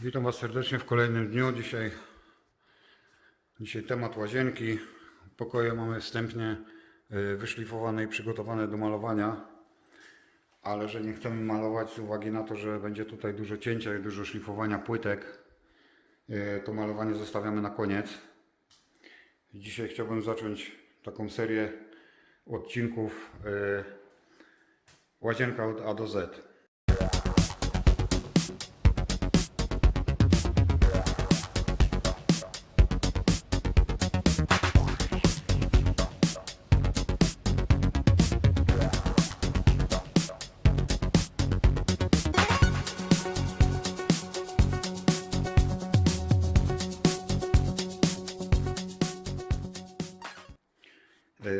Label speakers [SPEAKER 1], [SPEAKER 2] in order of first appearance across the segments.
[SPEAKER 1] Witam Was serdecznie w kolejnym dniu. Dzisiaj, dzisiaj temat łazienki. Pokoje mamy wstępnie y, wyszlifowane i przygotowane do malowania, ale że nie chcemy malować z uwagi na to, że będzie tutaj dużo cięcia i dużo szlifowania płytek, y, to malowanie zostawiamy na koniec. Dzisiaj chciałbym zacząć taką serię odcinków y, łazienka od A do Z.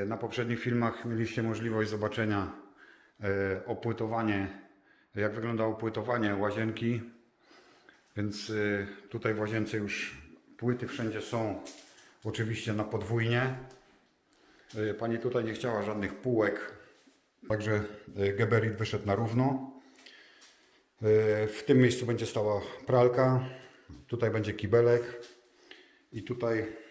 [SPEAKER 1] Na poprzednich filmach mieliście możliwość zobaczenia e, opłytowanie, jak wygląda opłytowanie łazienki. Więc e, tutaj w łazience już płyty wszędzie są oczywiście na podwójnie. E, Pani tutaj nie chciała żadnych półek, także e, geberit wyszedł na równo. E, W tym miejscu będzie stała pralka, tutaj będzie kibelek i tutaj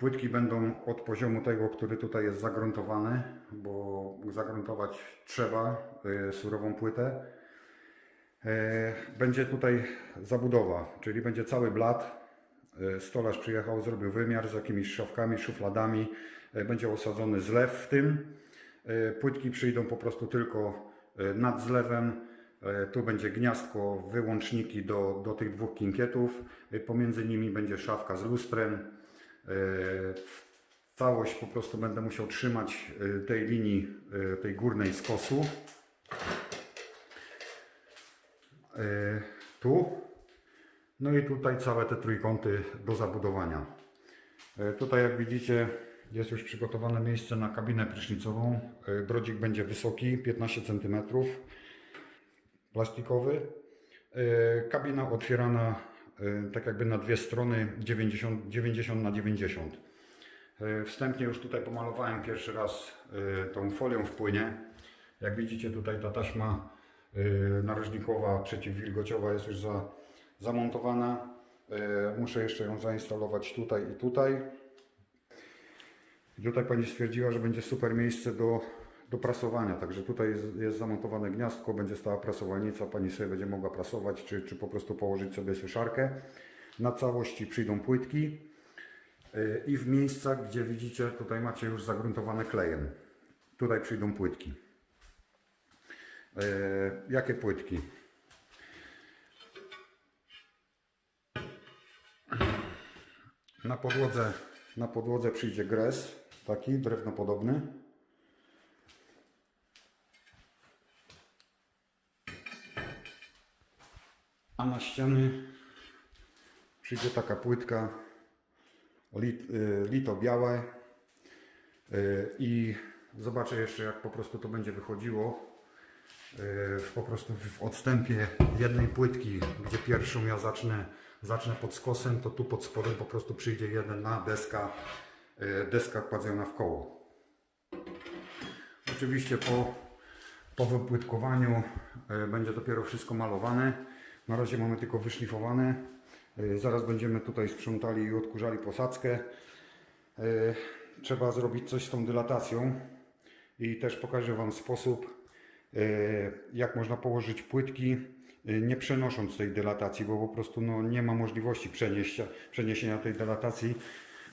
[SPEAKER 1] Płytki będą od poziomu tego, który tutaj jest zagruntowany, bo zagruntować trzeba y, surową płytę. Y, będzie tutaj zabudowa, czyli będzie cały blat. Y, stolarz przyjechał, zrobił wymiar z jakimiś szafkami, szufladami. Będzie osadzony zlew w tym. Płytki przyjdą po prostu tylko nad zlewem. Tu będzie gniazdko, wyłączniki do, do tych dwóch kinkietów. Pomiędzy nimi będzie szafka z lustrem E, Całość po prostu będę musiał trzymać e, tej linii, e, tej górnej skosu. Tu. No i tutaj całe te trójkąty do zabudowania. Tutaj jak widzicie jest już przygotowane miejsce na kabinę prysznicową. Brodzik będzie wysoki, 15 cm, plastikowy. Kabina otwierana tak jakby na dwie strony 90, 90 na 90. E, Wstępnie już tutaj pomalowałem pierwszy raz e, tą folią w płynie. Jak widzicie tutaj ta taśma narożnikowa przeciwwilgociowa jest już za, zamontowana. Muszę jeszcze ją zainstalować tutaj i tutaj. I tutaj pani stwierdziła, że będzie super miejsce do, do prasowania. Także tutaj jest, jest zamontowane gniazdko, będzie stała prasowalnica. Pani sobie będzie mogła prasować, czy, czy po prostu położyć sobie suszarkę. Na całości przyjdą płytki. Yy, I w miejscach, gdzie widzicie, tutaj macie już zagruntowane klejem. Tutaj przyjdą płytki. Yy, Jakie płytki? Na podłodze, na podłodze przyjdzie gres, taki drewnopodobny. A na ściany przyjdzie taka płytka lit, y, lito białe y, i zobaczę jeszcze jak po prostu to będzie wychodziło y, po prostu w odstępie jednej płytki, gdzie pierwszą ja zacznę, zacznę pod skosem, to tu pod spodem po prostu przyjdzie jedna deska, deska kładzona w koło. Oczywiście po, po wypłytkowaniu będzie dopiero wszystko malowane. Na razie mamy tylko wyszlifowane. Y, Zaraz będziemy tutaj sprzątali i odkurzali posadzkę. Y, Trzeba zrobić coś z tą dylatacją i też pokażę Wam sposób, y, jak można położyć płytki, nie przenosząc tej dylatacji, bo po prostu no, nie ma możliwości przenieścia, przeniesienia tej dylatacji,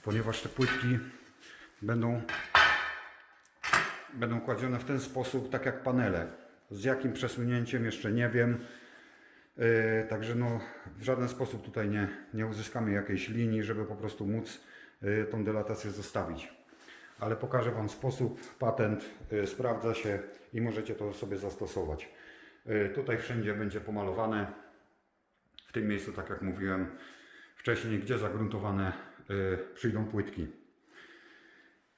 [SPEAKER 1] ponieważ te płytki będą będą kładzione w ten sposób, tak jak panele. Z jakim przesunięciem jeszcze nie wiem. Yy, Także no, w żaden sposób tutaj nie, nie uzyskamy jakiejś linii, żeby po prostu móc yy, tą delatację zostawić. Ale pokażę Wam sposób, patent, yy, sprawdza się i możecie to sobie zastosować. Tutaj wszędzie będzie pomalowane. W tym miejscu, tak jak mówiłem wcześniej, gdzie zagruntowane przyjdą płytki.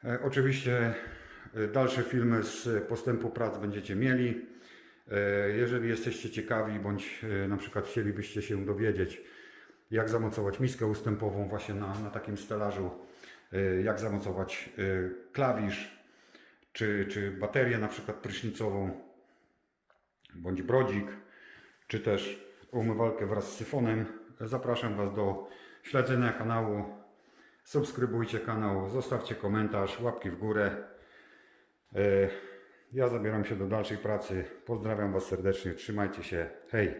[SPEAKER 1] E, Oczywiście e, dalsze filmy z postępu prac będziecie mieli. E, Jeżeli jesteście ciekawi, bądź e, na przykład chcielibyście się dowiedzieć, jak zamocować miskę ustępową właśnie na, na takim stelażu, e, jak zamocować klawisz, czy, czy baterię na przykład prysznicową, bądź brodzik, czy też umywalkę wraz z syfonem. Zapraszam Was do śledzenia kanału. Subskrybujcie kanał, zostawcie komentarz, łapki w górę. Ja zabieram się do dalszej pracy. Pozdrawiam Was serdecznie, trzymajcie się. Hej!